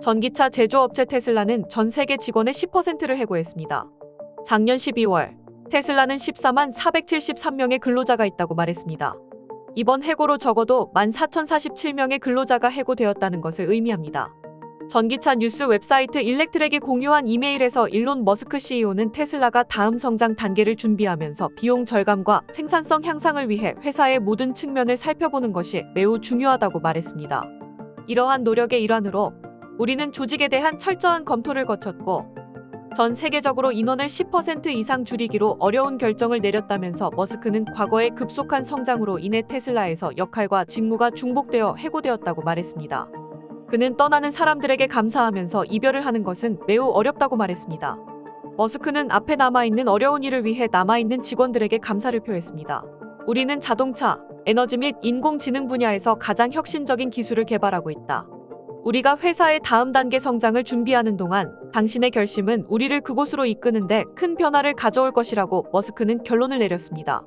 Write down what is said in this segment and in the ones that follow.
전기차 제조업체 테슬라는 전 세계 직원의 10%를 해고했습니다. 작년 12월 테슬라는 14만 473명의 근로자가 있다고 말했습니다. 이번 해고로 적어도 14,047명의 근로자가 해고되었다는 것을 의미합니다. 전기차 뉴스 웹사이트 일렉트렉이 공유한 이메일에서 일론 머스크 CEO는 테슬라가 다음 성장 단계를 준비하면서 비용 절감과 생산성 향상을 위해 회사의 모든 측면을 살펴보는 것이 매우 중요하다고 말했습니다. 이러한 노력의 일환으로 우리는 조직에 대한 철저한 검토를 거쳤고 전 세계적으로 인원을 10% 이상 줄이기로 어려운 결정을 내렸다면서 머스크는 과거의 급속한 성장으로 인해 테슬라에서 역할과 직무가 중복되어 해고되었다고 말했습니다. 그는 떠나는 사람들에게 감사하면서 이별을 하는 것은 매우 어렵다고 말했습니다. 머스크는 앞에 남아있는 어려운 일을 위해 남아있는 직원들에게 감사를 표했습니다. 우리는 자동차, 에너지 및 인공지능 분야에서 가장 혁신적인 기술을 개발하고 있다. 우리가 회사의 다음 단계 성장을 준비하는 동안 당신의 결심은 우리를 그곳으로 이끄는데 큰 변화를 가져올 것이라고 머스크는 결론을 내렸습니다.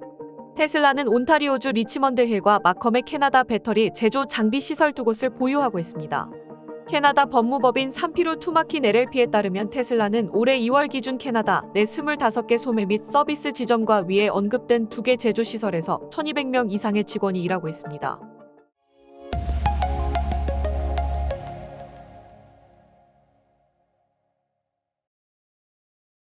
테슬라는 온타리오주 리치먼드 힐과 마컴의 캐나다 배터리 제조 장비 시설 두 곳을 보유하고 있습니다. 캐나다 법무법인 산피루 투마킨 LLP에 따르면 테슬라는 올해 2월 기준 캐나다 내 25개 소매 및 서비스 지점과 위에 언급된 두 개 제조 시설에서 1200명 이상의 직원이 일하고 있습니다.